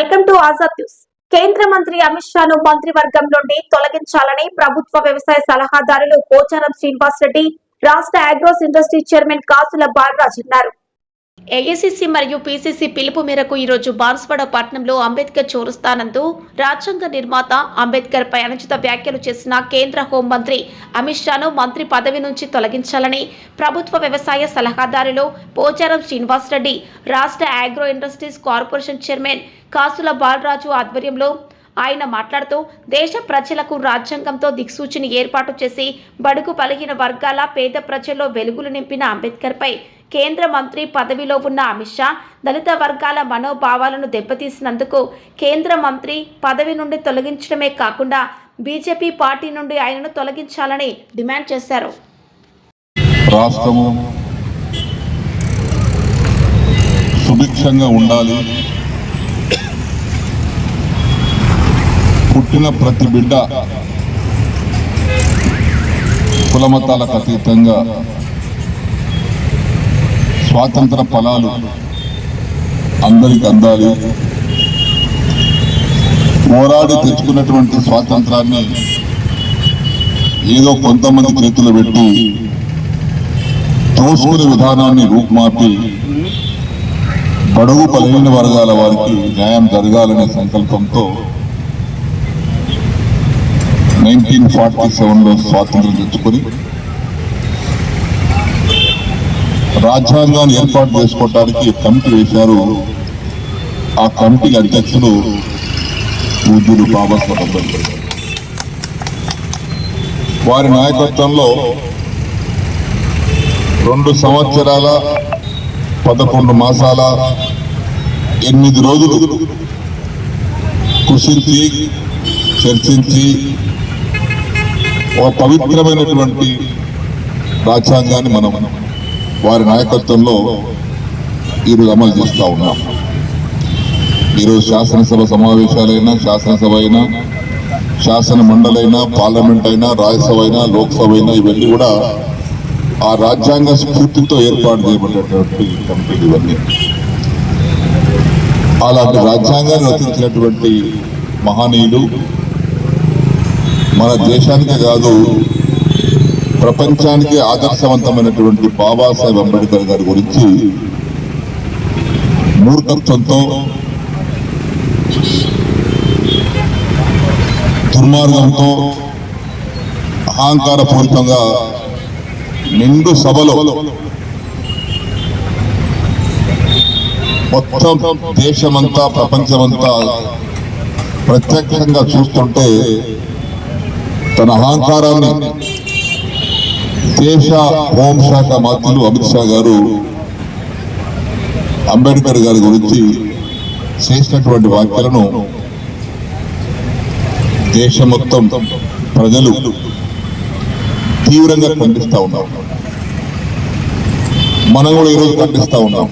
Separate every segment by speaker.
Speaker 1: Welcome to Azad news. కేంద్ర మంత్రి అమిత్ షాను మంత్రివర్గం నుండి తొలగించాలని ప్రభుత్వ వ్యవసాయ సలహాదారులు పోచారం శ్రీనివాస్ రెడ్డి రాష్ట్ర అగ్రోస్ ఇండస్ట్రీ చైర్మన్ కాసుల బాలరాజ్ అన్నారు. ఏఐసిసి మరియు పిసిసి పిలుపు మేరకు ఈరోజు బాన్స్వాడ పట్టణంలో అంబేద్కర్ చౌరస్తానందు రాజ్యాంగ నిర్మాత అంబేద్కర్ పై అనుచిత వ్యాఖ్యలు చేసిన కేంద్ర హోంమంత్రి అమిత్ షాను మంత్రి పదవి నుంచి తొలగించాలని ప్రభుత్వ వ్యవసాయ సలహాదారులు పోచారం శ్రీనివాస్ రెడ్డి రాష్ట్ర ఆగ్రో ఇండస్ట్రీస్ కార్పొరేషన్ చైర్మన్ కాసుల బాలరాజు ఆధ్వర్యంలో ఆయన మాట్లాడుతూ దేశ ప్రజలకు రాజ్యాంగంతో దిక్సూచిని ఏర్పాటు చేసి బడుగు బలహీన వర్గాల పేద ప్రజల్లో వెలుగులు నింపిన అంబేద్కర్పై కేంద్ర మంత్రి పదవిలో ఉన్న అమిత్ షా దళిత వర్గాల మనోభావాలను దెబ్బతీసినందుకు కేంద్ర మంత్రి పదవి నుండి తొలగించడమే కాకుండా బీజేపీ పార్టీ నుండి ఆయనను తొలగించాలని డిమాండ్ చేశారు.
Speaker 2: రాష్ట్రము సుభిక్షంగా ఉండాలి. పుట్టిన ప్రతి బిడ్డ కులమతాలకు అతీతంగా స్వాతంత్ర ఫలాలు అందరికి అందాలి. పోరాడి తెచ్చుకున్నటువంటి స్వాతంత్రాన్ని ఏదో కొంతమంది చేతులు పెట్టి తోసుకునే విధానాన్ని రూపుమాపి బడుగు బలహీన వర్గాల వారికి న్యాయం జరగాలనే సంకల్పంతో నైన్టీన్ ఫార్టీ సెవెన్లో స్వాతంత్రం తెచ్చుకొని రాజ్యాంగాన్ని ఏర్పాటు చేసుకోవడానికి కమిటీ వేశారు. ఆ కమిటీ అధ్యక్షులు పూజ్యులు బాబాసాహెబ్ అంబేద్కర్. వారి నాయకత్వంలో రెండు సంవత్సరాల పదకొండు మాసాల ఎనిమిది రోజులు కృషించి చర్చించి ఒక పవిత్రమైనటువంటి రాజ్యాంగాన్ని మనం వారి నాయకత్వంలో ఈరోజు అమలు చేస్తూ ఉన్నాం. ఈరోజు శాసనసభ సమావేశాలైనా శాసనసభ అయినా శాసన మండలైనా పార్లమెంట్ అయినా రాజ్యసభ అయినా లోక్సభ అయినా ఇవన్నీ కూడా ఆ రాజ్యాంగ స్ఫూర్తితో ఏర్పాటు చేయబడినటువంటి కమిటీలు ఇవన్నీ. అలాంటి రాజ్యాంగాన్ని రచించినటువంటి మహనీయులు మన దేశానికే కాదు ప్రపంచానికి ఆదర్శవంతమైనటువంటి బాబాసాహెబ్ అంబేద్కర్ గారి గురించి మూర్ఖత్వంతో దుర్మార్గంతో అహంకారపూరితంగా నిండు సభలో మొత్తం దేశమంతా ప్రపంచమంతా ప్రత్యక్షంగా చూస్తుంటే తన అహంకారాన్ని దేశ హోంశాఖ మంత్రులు అమిత్ షా గారు అంబేద్కర్ గారి గురించి చేసినటువంటి వ్యాఖ్యలను దేశం మొత్తం ప్రజలు తీవ్రంగా ఖండిస్తూ ఉన్నాం మనం కూడా ఈరోజు ఖండిస్తూ ఉన్నాం.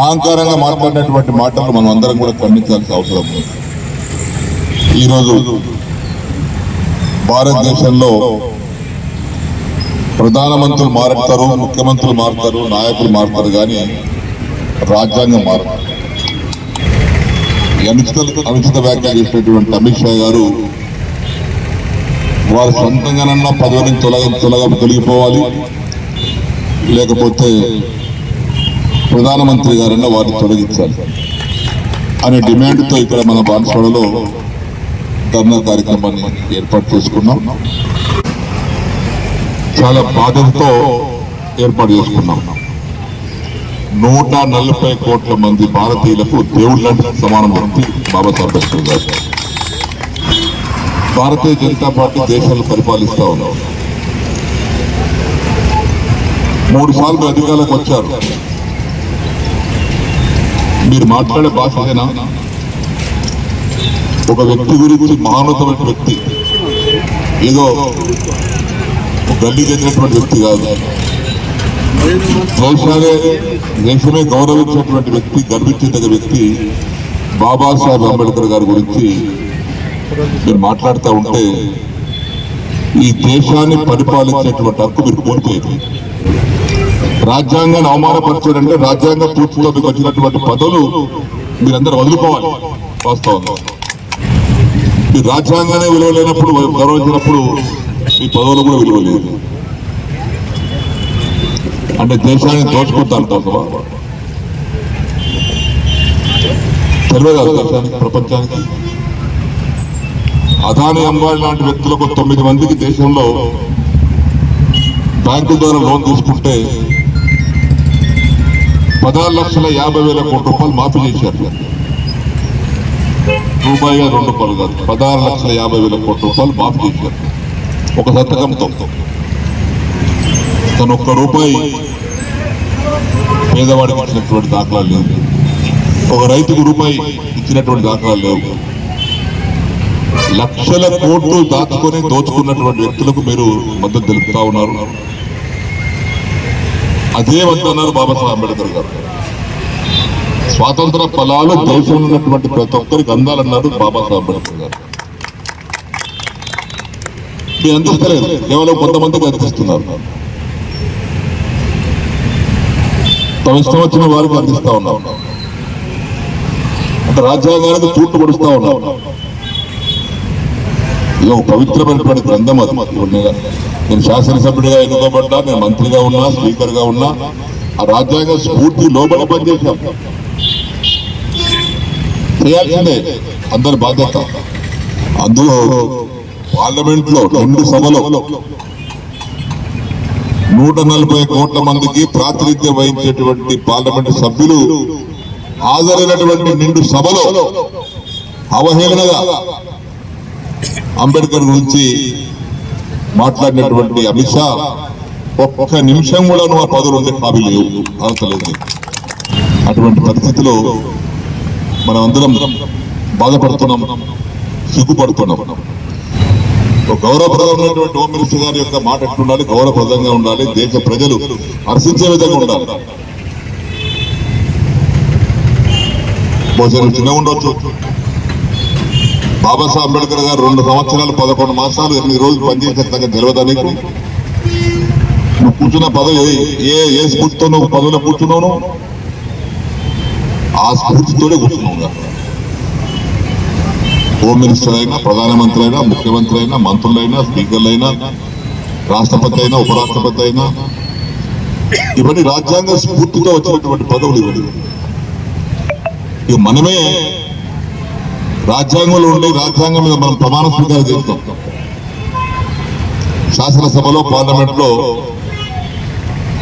Speaker 2: అహంకారంగా మాట్లాడినటువంటి మాటలు మనం అందరం కూడా ఖండించాల్సిన అవసరం ఉంది. ఈరోజు భారతదేశంలో ప్రధానమంత్రులు మారుతారు ముఖ్యమంత్రులు మారుతారు నాయకులు మారుతారు కానీ రాజ్యాంగం మారు అనుచిత అనుచిత వ్యాఖ్యలు చేసినటువంటి అమిత్ షా గారు వారు సొంతంగానన్నా పదవి నుంచి తొలగ తొలగ తొలగిపోవాలి. లేకపోతే ప్రధానమంత్రి గారన్నా వారిని తొలగించాలి అనే డిమాండ్తో ఇక్కడ మన బాన్స్వాడలో ధర్నా కార్యక్రమాన్ని ఏర్పాటు చేసుకున్నాం. చాలా బాధలతో ఏర్పాటు చేసుకున్నాం. నూట నలభై కోట్ల మంది భారతీయులకు దేవుళ్ళ సమానం వ్యక్తి బాబాసాహెబ్ అంబేద్కర్ గారు. భారతీయ జనతా పార్టీ దేశాన్ని పరిపాలిస్తా ఉన్నాం. మూడు సార్లు అధికారులకు వచ్చారు. మీరు మాట్లాడే భాష ఏనా ఒక వ్యక్తి గురించి మహానతమైన వ్యక్తి. ఏదో గడ్డి చెందినటువంటి వ్యక్తి కాదు. దేశాలే దేశమే గౌరవించినటువంటి వ్యక్తి గర్వించదగ్గ వ్యక్తి బాబాసాహెబ్ అంబేద్కర్ గారి గురించి మీరు మాట్లాడుతూ ఉంటే ఈ దేశాన్ని పరిపాలించేటువంటి హక్కు మీరు కోల్పోయింది రాజ్యాంగాన్ని అవమానపరచాడంటే రాజ్యాంగ పూర్తితో మీకు వచ్చినటువంటి పదవులు మీరందరూ వదులుకోవాలి. వాస్తవంగా. ఈ రాజ్యాంగానే విలువ లేనప్పుడు గౌరవించినప్పుడు ఈ పదవులు కూడా విలువ లేదు అంటే దేశాన్ని దోచుకుంటాను తప్ప తెలియదు దేశానికి ప్రపంచానికి? అదాని అంబాడి లాంటి వ్యక్తులకు తొమ్మిది మందికి దేశంలో బ్యాంకు ద్వారా లోన్ తీసుకుంటే పదహారు లక్షల యాభై వేల కోట్ల రూపాయలు మాఫీ చేశారు. రూపాయి రెండు రూపాయలు కాదు. పదహారు లక్షల యాభై వేల కోట్ల రూపాయలు మాఫీ చేశారు. ఒక సంతకంతో. తను ఒక్క రూపాయి పేదవాడికి ఇచ్చినటువంటి దాఖలాలు లేవు. ఒక రైతుకు రూపాయి ఇచ్చినటువంటి దాఖలాలు లేవు. లక్షల కోట్లు దాచుకొని దోచుకున్నటువంటి వ్యక్తులకు మీరు మద్దతు తెలుపుతా ఉన్నారు. అదే వద్దన్నారు బాబాసాహెబ్ అంబేద్కర్ గారు. స్వాతంత్ర ఫలాలు దేశంలో ఉన్నటువంటి ప్రతి ఒక్కరికి అందాలన్నారు బాబాసాహెబ్ అంబేద్కర్ గారు. మీరు అందిస్తలేదు కేవలం కొంతమందికి అందిస్తున్నారు తమ ఇష్టం వచ్చిన వారికి అందిస్తా ఉన్నాం. అంటే రాజ్యాంగానికి చూట్టు పడుస్తా ఉన్నాం. ఇది ఒక పవిత్రమైనటువంటి గ్రంథం అది. ఇప్పుడు నేను- శాసనసభ్యుడిగా ఎన్నుకోబడ్డా నేను మంత్రిగా ఉన్నా స్పీకర్గా ఉన్నా ఆ రాజ్యాంగ స్ఫూర్తి లోబడి పనిచేశాం. చేయాల్సిందే. అందరి బాధ్యత. అందులో పార్లమెంట్లో రెండు సభలో. నూట నలభై కోట్ల మందికి ప్రాతినిధ్యం వహించేటువంటి పార్లమెంట్ సభ్యులు హాజరైనటువంటి నిండు సభలో అవహేళనగా అంబేద్కర్ గురించి మాట్లాడినటువంటి అమిత్ షా ఒక్క నిమిషం కూడా నువ్వు ఆ పదవులు ఉండే హామీ లేవు. అటువంటి పరిస్థితిలో మనం అందరం బాధపడుతున్నాం సిగ్గుపడుతున్నాం గౌరవప్రదమైనటువంటి హోమ్ మినిస్టర్ గారి యొక్క మాట ఎట్లుండాలి? గౌరవప్రదంగా ఉండాలి. దేశ ప్రజలు హర్షించే విధంగా ఉండాలి. బహుశా చిన్న చిన్నగా ఉండొచ్చు. బాబాసాహెబ్ అంబేద్కర్ గారు రెండు సంవత్సరాలు పదకొండు మాసాలు ఎనిమిది రోజులు పనిచేసే తగ్గ తెలియదా నీకు? నువ్వు కూర్చున్న పదవి ఏ ఏ స్ఫూర్తితో నువ్వు పదవిలో కూర్చున్నావు ఆ స్ఫూర్తితోనే కూర్చున్నాం హోమ్ మినిస్టర్ అయినా ప్రధానమంత్రి అయినా ముఖ్యమంత్రి అయినా మంత్రులైనా స్పీకర్లైనా రాష్ట్రపతి అయినా ఉపరాష్ట్రపతి అయినా ఇవన్నీ రాజ్యాంగ స్ఫూర్తితో వచ్చినటువంటి పదవులు ఇవన్నీ. ఇక మనమే రాజ్యాంగంలో ఉండే రాజ్యాంగం మీద మనం ప్రమాణ స్వీకారం చేస్తాం. శాసనసభలో పార్లమెంట్లో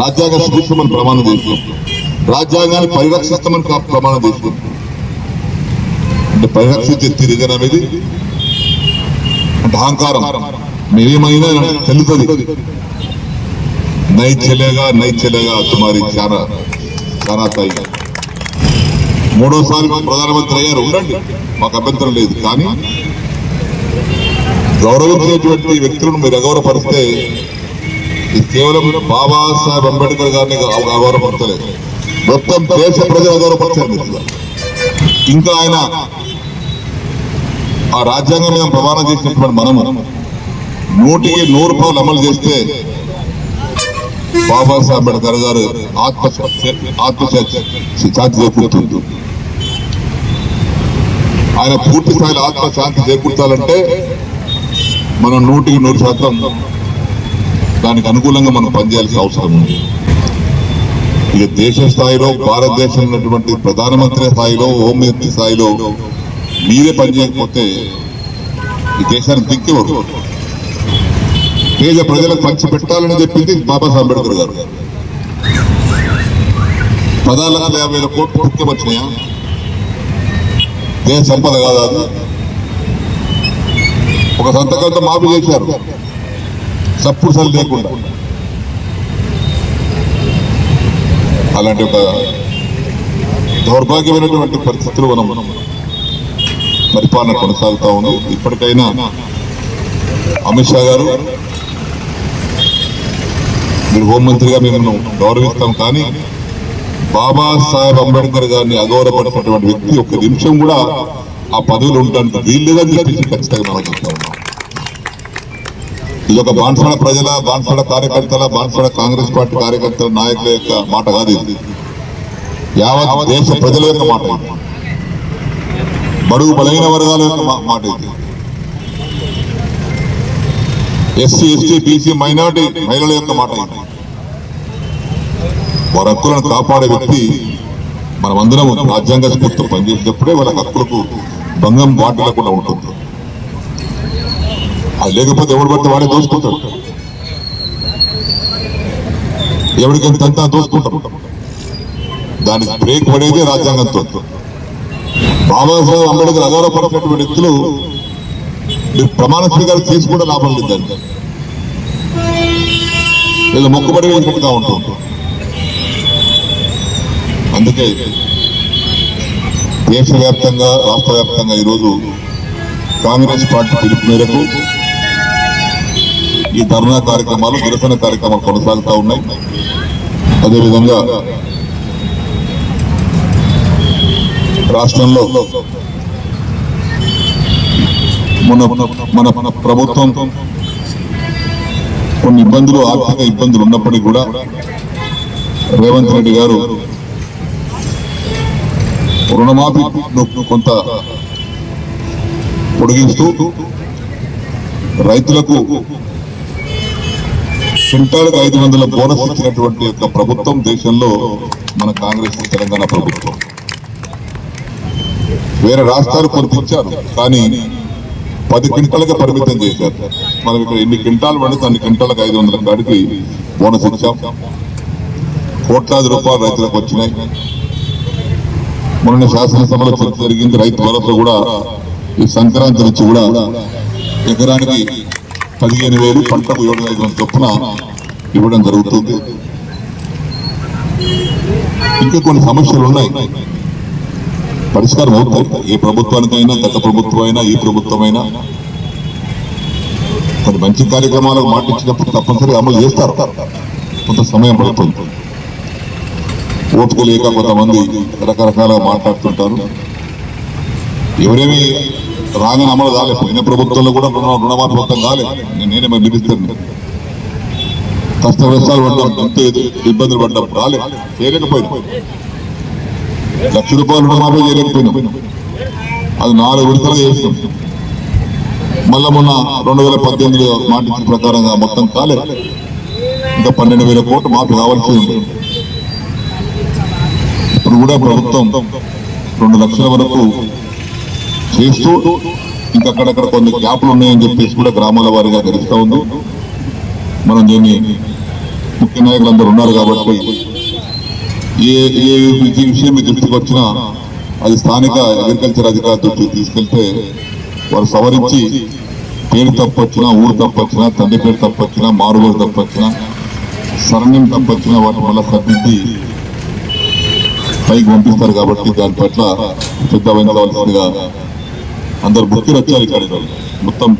Speaker 2: రాజ్యాంగ స్ఫూర్తి మనం ప్రమాణం చేస్తాం. రాజ్యాంగాన్ని పరిరక్షిస్తామని ప్రమాణం చేస్తాం అంటే పరిరక్షించే తిరిగి అనేది అంటే అహంకారం. మేమేమైనా తెలుస్తుంది. నై చెలేగా చెలేగా తుమారి చాలా చాలా తాయి మూడోసారి ప్రధానమంత్రి అయ్యారు. ఉండండి మాకు అభ్యంతరం లేదు. కానీ గౌరవించేటువంటి వ్యక్తులను మీరు అగౌరవపరిస్తే ఇది కేవలం బాబాసాహెబ్ అంబేద్కర్ గారిని గౌరవపరచలేదు మొత్తం దేశ ప్రజల అగౌరవపరిచారు ఇంకా ఆయన ఆ రాజ్యాంగం మీద ప్రమాణం చేసినటువంటి మనము నూటికి నూరు రూపాయలు అమలు చేస్తే బాబాసాహెబ్ అంబేద్కర్ గారు ఆత్మ ఆత్మశాంతి చేకూరుతుంది ఆయన పూర్తి స్థాయిలో ఆత్మశాంతి చేకూర్చాలంటే మనం నూటికి నూరు శాతం దానికి అనుకూలంగా మనం పనిచేయాల్సిన అవసరం ఉంది. ఇక దేశ స్థాయిలో భారతదేశంలో ఉన్నటువంటి ప్రధానమంత్రి స్థాయిలో హోంమంత్రి స్థాయిలో మీరే పనిచేయకపోతే ఈ దేశానికి దిక్కివ్వరు పేద ప్రజలకు పంచి పెట్టాలని చెప్పింది బాబాసాహెబ్ అంబేద్కర్ గారు. పదహారు లక్షల యాభై వేల కోట్లు పుట్టుకొచ్చినాయా? దేశ సంపద కాదా ఒక సంతకంతో మాఫీ చేశారు. సప్పుడు సరి లేకుండా. అలాంటి ఒక దౌర్భాగ్యమైనటువంటి పరిస్థితులు మనం పరిపాలన కొనసాగుతూ ఉంది ఇప్పటికైనా అమిత్ షా గారు మీరు హోంమంత్రిగా మేము గౌరవిస్తాం కానీ బాబాసాహెబ్ అంబేద్కర్ గారిని అగౌరవపడినటువంటి వ్యక్తి ఒక నిమిషం కూడా ఆ పదవిలో ఉండడానికి వీల్లేదని చెప్పేసి ఖచ్చితంగా మనం చెప్తా ఉన్నాం. ఇది ఒక బాన్సాడ ప్రజల బాన్సాడ కార్యకర్తల బాన్సాడ కాంగ్రెస్ పార్టీ కార్యకర్తల నాయకుల యొక్క మాట కాదు ఇది. యావత్ దేశ ప్రజల యొక్క మాట. బడుగు బలహీన వర్గాల యొక్క మాట ఇది. ఎస్సీ ఎస్టీ బీసీ మైనార్టీ మహిళల యొక్క మాట ఇది. వారి హక్కులను కాపాడే వ్యక్తి మనమందరం రాజ్యాంగ స్ఫూర్తితో పనిచేసేటప్పుడే వాళ్ళ హక్కులకు భంగం వాటిల్లకుండా ఉంటుంది. అది లేకపోతే ఎవడు పడితే వాడే దోసుకుంటాడు ఎవరికి ఎంత అంతా దానికి బ్రేక్ పడేదే రాజ్యాంగంతో. బాబాసాహెబ్ అంబేద్కర్ అగౌరవపడినటువంటి వ్యక్తులు మీరు ప్రమాణ స్వీకారం తీసుకుంటే లాభం లేదు దానికి వీళ్ళు మొక్కుబడి వేసుకుంటా ఉంటాం అందుకే దేశవ్యాప్తంగా రాష్ట్ర వ్యాప్తంగా ఈరోజు కాంగ్రెస్ పార్టీ పిలుపు మేరకు ఈ ధర్నా కార్యక్రమాలు నిరసన కార్యక్రమాలు కొనసాగుతూ ఉన్నాయి. అదేవిధంగా రాష్ట్రంలో మన మన మన ప్రభుత్వం కొన్ని ఇబ్బందులు ఆర్థిక ఇబ్బందులు ఉన్నప్పటికీ కూడా రేవంత్ రెడ్డి గారు రుణమాఫీ కొంత పొడిగిస్తూ రైతులకు క్వింటాలకు ఐదు వందల బోనస్ ఇచ్చినటువంటి యొక్క ప్రభుత్వం దేశంలో మన కాంగ్రెస్ తెలంగాణ ప్రభుత్వం. వేరే రాష్ట్రాలు కొంత ఇచ్చారు కానీ పది క్వింటాలకే పరిమితం చేశారు. మనం ఇక్కడ ఎన్ని క్వింటాలు పడితే అన్ని క్వింటాలకు ఐదు వందల కాడికి బోనస్ ఇచ్చాం. కోట్లాది రూపాయలు రైతులకు వచ్చినాయి. మొన్న శాసనసభలో చర్చ జరిగింది రైతు భరోసా కూడా ఈ సంక్రాంతి నుంచి కూడా ఎకరానికి పదిహేను వేలు పంటకు ఏడు ఐదు వందల చొప్పున ఇవ్వడం జరుగుతుంది. ఇంకా కొన్ని సమస్యలు ఉన్నాయి. పరిష్కారం అవుతాయి. ఏ ప్రభుత్వానికైనా గత ప్రభుత్వం అయినా ఈ ప్రభుత్వమైనా. కొన్ని మంచి కార్యక్రమాలకు మాటిచ్చినప్పుడు తప్పనిసరి అమలు చేస్తారు. కొంత సమయం పడుతుంది. ఓపిక లేక కొంతమంది రకరకాలుగా మాట్లాడుతుంటారు. ఎవరేమి రాగానే అమలు కాలేదు పోయిన ప్రభుత్వంలో కూడా రుణ రుణమాఫీ మొత్తం కాలేదు నేను- నేనే మరి మినిస్టర్ని. కష్ట నష్టాలు పడ్డాం ఎంతో ఇబ్బందులు పడ్డాం రాలేదు చేయలేకపోయినా. లక్ష రూపాయలు రుణమాఫీ చేయలేకపోయినాం. అది నాలుగు విడతలు చేసినాం. మళ్ళా మొన్న రెండు వేల పద్దెనిమిదిలో మాటించిన ప్రకారంగా మొత్తం కాలేదు ఇంకా పన్నెండు వేల కోట్లు మాకు కావాల్సి ఉంది. ఇప్పుడు కూడా ప్రభుత్వం రెండు లక్షల వరకు చేస్తూ ఇంకా అక్కడక్కడ కొన్ని గ్యాప్లు ఉన్నాయని చెప్పేసి కూడా గ్రామాల వారిగా తెలుస్తూ ఉంది. మనం దీన్ని ముఖ్య నాయకులందరూ ఉన్నారు కాబట్టి ఏ ఏ ఈ విషయం మీ దృష్టికి వచ్చినా అది స్థానిక అగ్రికల్చర్ అధికారి దృష్టికి తీసుకెళ్తే వారు సవరించి పేరు తప్పొచ్చినా ఊరు తప్పు వచ్చినా తండ్రి పేరు తప్పొచ్చినా మారువేరు తప్పు సరణ్యం తప్పొచ్చినా వాటి వల్ల సర్దిద్ది పైకి పంపిస్తారు కాబట్టి దాని పట్ల శ్రద్ధ వహించవలసిందిగా అందరు బుక్కిలు వచ్చారు ఇక్కడ మొత్తం